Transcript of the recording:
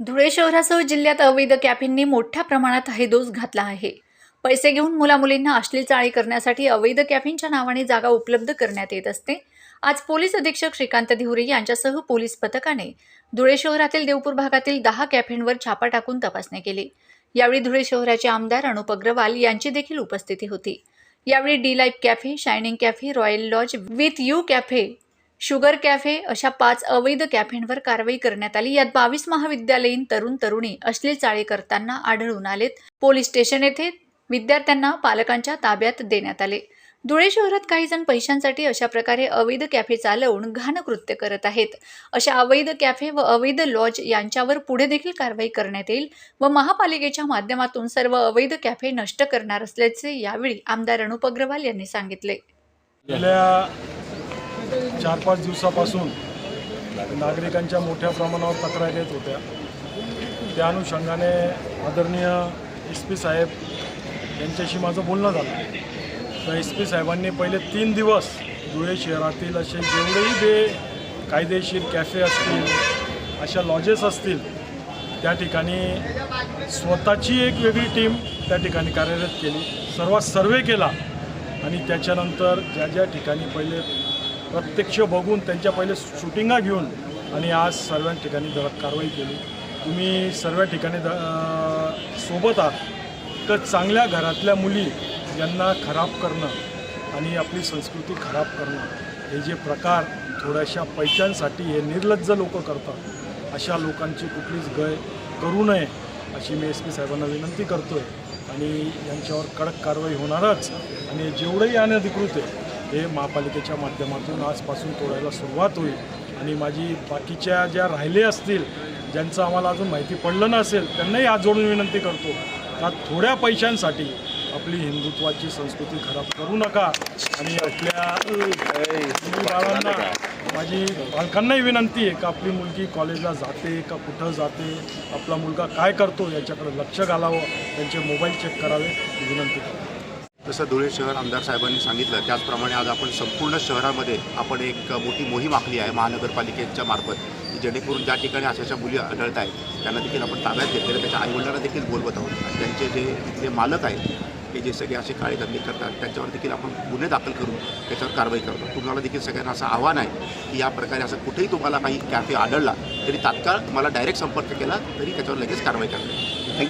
धुळे शहरासह जिल्ह्यात अवैध कॅफेंनी मोठ्या प्रमाणात हैदोस घातला आहे. पैसे घेऊन मुलामुलींना अश्लील चाळी करण्यासाठी अवैध कॅफेंच्या नावाने जागा उपलब्ध करण्यात येत असते. आज पोलीस अधीक्षक श्रीकांत धिवरे यांच्यासह पोलीस पथकाने धुळे शहरातील देवपूर भागातील दहा कॅफेंवर छापा टाकून तपासणी केली. यावेळी धुळे शहराचे आमदार अनुप अग्रवाल यांची देखील उपस्थिती होती. यावेळी D life cafe shining cafe royal lodge with you cafe sugar cafe अशा पाच अवैध कॅफेंवर कारवाई करण्यात आली. यात बावीस महाविद्यालयीन तरुण तरुणी अश्लील चाळे करताना आढळून आलेत. पोलीस स्टेशन येथे विद्यार्थ्यांना पालकांच्या ताब्यात देण्यात आले. धुळे शहरात काही जण पैशांसाठी अशा प्रकारे अवैध कॅफे चालवून घाणकृत्य करत आहेत. अशा अवैध कॅफे व अवैध लॉज यांच्यावर पुढे देखील कारवाई करण्यात येईल व महापालिकेच्या माध्यमातून सर्व अवैध कॅफे नष्ट करणार असल्याचे यावेळी आमदार अनुप अग्रवाल यांनी सांगितले. गेल्या चार पाच दिवसापासून नागरिकांच्या मोठ्या प्रमाणावर तक्रारी येत होत्या. त्या अनुषंगाने आदरणीय एस पी साहेब यांच्याशी माझं बोलणं झालं. तर एस पी साहेबांनी पहिले तीन दिवस धुळे शहरातील असे जेवढेही बे कायदेशीर कॅफे असतील अशा लॉजेस असतील त्या ठिकाणी स्वतःची एक वेगळी टीम त्या ठिकाणी कार्यरत केली. सर्वात सर्वे केला आणि त्याच्यानंतर ज्या ज्या ठिकाणी पहिले प्रत्यक्ष बघून त्यांच्या पहिले शूटिंगा घेऊन आणि आज सर्व ठिकाणी धडक कारवाई केली. तुम्ही सर्व ठिकाणी द सोबत आहात. तर चांगल्या घरातल्या मुली यांना खराब करणं आणि आपली संस्कृती खराब करणं हे जे प्रकार थोड्याशा पैशांसाठी हे निर्लज्ज लोक करतात अशा लोकांची कुठलीच गय करू नये अशी मी एस पी साहेबांना विनंती करतो आहे आणि यांच्यावर कडक कारवाई होणारच. आणि जेवढंही अनधिकृत आहे हे महापालिकेच्या माध्यमातून आजपासून तोडायला सुरुवात होईल. आणि माझी बाकीच्या ज्या राहिले असतील ज्यांचं आम्हाला अजून माहिती पडलं नसेल त्यांनाही आज जोडून विनंती करतो का थोड्या पैशांसाठी आपली हिंदुत्वाची संस्कृती खराब करू नका. आणि आपल्या बाळांना माझी पालकांनाही विनंती आहे का आपली मुलगी कॉलेजला जाते का कुठं जाते आपला मुलगा काय करतो याच्याकडे लक्ष घालावं त्यांचे मोबाईल चेक करावे विनंती करतो. जसं धुळे शहर आमदार साहेबांनी सांगितलं त्याचप्रमाणे आज आपण संपूर्ण शहरामध्ये आपण एक मोठी मोहीम आखली आहे महानगरपालिकेच्या मार्फत जेणेकरून ज्या ठिकाणी अशा अशा मुली आढळत आहेत त्यांना देखील आपण ताब्यात घेतलेलं त्याच्या आईवडिलांना देखील बोलवत आहोत. आणि त्यांचे जे इथले मालक आहेत ते जे सगळे असे काळे धंदे करतात त्यांच्यावर देखील आपण गुन्हे दाखल करून त्याच्यावर कारवाई करतो. तुम्हाला देखील सगळ्यांना असं आव्हान आहे की या प्रकारे असं कुठेही तुम्हाला काही कॅफे आढळला तरी तात्काळ मला डायरेक्ट संपर्क केला तरी त्याच्यावर लगेच कारवाई करता येईल